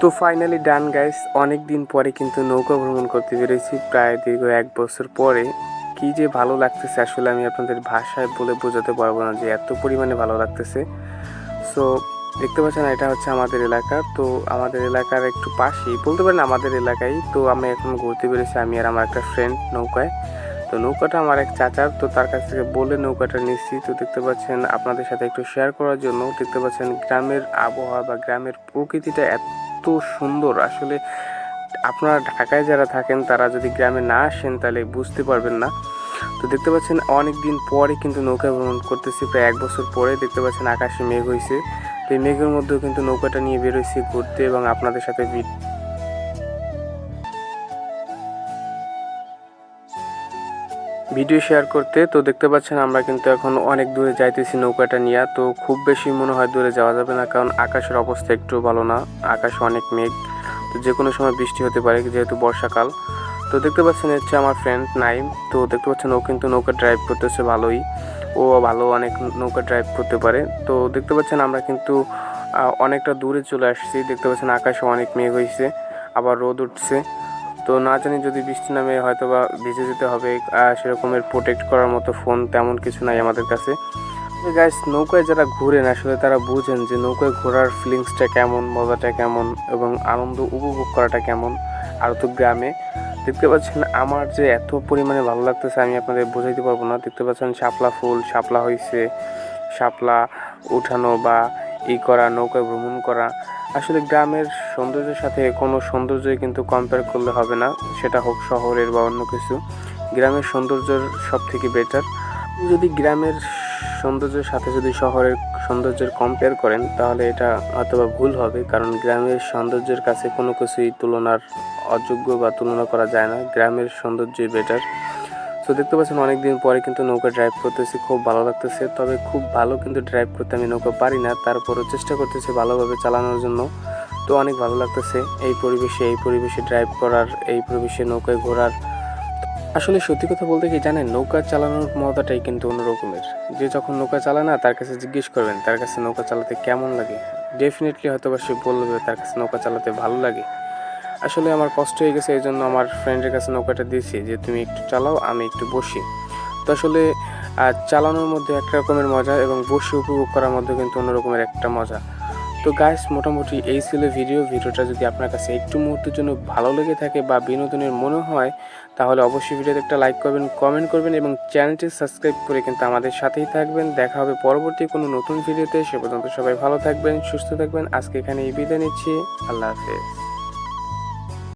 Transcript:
তো ফাইনালি ডান গাইস অনেক দিন পরে কিন্তু নৌকা ভ্রমণ করতে পেরেছি প্রায় দীর্ঘ এক বছর পরে। কি যে ভালো লাগতেছে আসলে আমি আপনাদের ভাষায় বলে বোঝাতে পারব না যে এত পরিমাণে ভালো লাগতেছে। সো দেখতে পাচ্ছেন এটা হচ্ছে আমাদের এলাকা। তো আমাদের এলাকার একটু পাশেই, বলতে পারেন আমাদের এলাকায়। তো আমি এখন ঘুরতে পেরেছি আমি আর আমার একটা ফ্রেন্ড নৌকায়। তো নৌকাটা আমার এক চাচার, তো তার কাছ থেকে বলে নৌকাটা নিচ্ছি। তো দেখতে পাচ্ছেন আপনাদের সাথে একটু শেয়ার করার জন্য। দেখতে পাচ্ছেন গ্রামের আবহাওয়া বা গ্রামের প্রকৃতিটা এত সুন্দর। আসলে আপনারা ঢাকায় যারা থাকেন, তারা যদি গ্রামে না আসেন, তাহলে বুঝতে পারবেন না। তো দেখতে পাচ্ছেন অনেক দিন পরে কিন্তু নৌকা ভ্রমণ করতেছি। প্রায় এক বছর পরে দেখতে পাচ্ছেন, আকাশে মেঘ হয়েছে তো এই মেঘের মধ্যেও কিন্তু নৌকাটা নিয়ে বেরোইছি ঘুরতে এবং আপনাদের সাথে ভিডিও শেয়ার করতে, তো দেখতে পাচ্ছেন আমরা কিন্তু এখন অনেক দূরে যাইতেছি নৌকাটা নিয়ে, তো খুব বেশি মনে হয় দূরে যাওয়া যাবে না, কারণ আকাশের অবস্থা একটু ভালো না, আকাশে অনেক মেঘ, তো যে কোনো সময় বৃষ্টি হতে পারে যেহেতু বর্ষাকাল। তো দেখতে পাচ্ছেন হচ্ছে আমার ফ্রেন্ড নাইম, তো দেখতে পাচ্ছেন ও কিন্তু নৌকা ড্রাইভ করতেছে ভালোই, ও ভালো অনেক নৌকা ড্রাইভ করতে পারে, তো দেখতে পাচ্ছেন আমরা কিন্তু অনেকটা দূরে চলে আসছি, দেখতে পাচ্ছেন আকাশে অনেক মেঘ হয়েছে আবার রোদ উঠছে। তো না জানি যদি বৃষ্টি নামে হয়তো বা ভিজে যেতে হবে সেরকমের প্রোটেক্ট করার মতো ফোন তেমন কিছু নাই আমাদের কাছে। গাইস নৌকায় যারা ঘুরেন, আসলে তারা বুঝেন যে নৌকায় ঘোরার ফিলিংসটা কেমন, মজাটা কেমন এবং আনন্দ উপভোগ করাটা কেমন। আর তো গ্রামে, দেখতে পাচ্ছেন আমার যে এত পরিমাণে ভালো লাগতেছে, আমি আপনাদের বোঝাইতে পারব না। দেখতে পাচ্ছেন শাপলা ফুল, শাপলা হয়েছে শাপলা উঠানো বা ই করা, নৌকায় ভ্রমণ করা। আসলে গ্রামের সৌন্দর্যের সাথে কোনো সৌন্দর্যই কিন্তু কম্পেয়ার করলে হবে না, সেটা হোক শহরের বা অন্য কিছু। গ্রামের সৌন্দর্যের সব থেকে বেটার যদি গ্রামের সৌন্দর্যের সাথে যদি শহরের সৌন্দর্যের কম্পেয়ার করেন, তাহলে এটা হয়তোবা ভুল হবে, কারণ গ্রামের সৌন্দর্যের কাছে কোনো কিছুই তুলনার অযোগ্য বা তুলনা করা যায় না। গ্রামের সৌন্দর্যই বেটার তো দেখতে পাচ্ছেন অনেকদিন পরে কিন্তু নৌকা ড্রাইভ করতেছি, খুব ভালো লাগতেছে। তবে খুব ভালো কিন্তু ড্রাইভ করতে আমি নৌকা পারি না, তারপরও চেষ্টা করতেছি ভালোভাবে চালানোর জন্য। তো অনেক ভালো লাগতেছে এই পরিবেশে এই পরিবেশে ড্রাইভ করার, এই পরিবেশে নৌকায় ঘোরার। আসলে সত্যি কথা বলতে কি জানেন, নৌকা চালানোর মজাটাই কিন্তু অন্যরকমের। যে যখন নৌকা চালায় না, তার কাছে জিজ্ঞেস করবেন, তার কাছে নৌকা চালাতে কেমন লাগে? ডেফিনেটলি হয়তো বা সে বলবে, তার কাছে নৌকা চালাতে ভালো লাগে। আসলে আমার কষ্ট হয়ে গেছে এই জন্য আমার ফ্রেন্ডের কাছে নৌকাটা দিয়েছি যে, তুমি একটু চালাও, আমি একটু বসি। তো আসলে চালানোর মধ্যে এক রকমের মজা এবং বসে উপভোগ করার মধ্যে কিন্তু অন্য রকমের একটা মজা। তো গাইস মোটামুটি এই ছিল ভিডিও ভিডিওটা যদি আপনার কাছে একটু মুহূর্তের জন্য ভালো লেগে থাকে বা বিনোদনের মনে হয়, তাহলে অবশ্যই ভিডিওতে একটা লাইক করবেন কমেন্ট করবেন এবং চ্যানেলটি সাবস্ক্রাইব করে কিন্তু আমাদের সাথেই থাকবেন। দেখা হবে পরবর্তী কোনো নতুন ভিডিওতে সে পর্যন্ত সবাই ভালো থাকবেন, সুস্থ থাকবেন। আজকে এখানে এই বিদায় নিচ্ছি। আল্লাহ হাফেজ।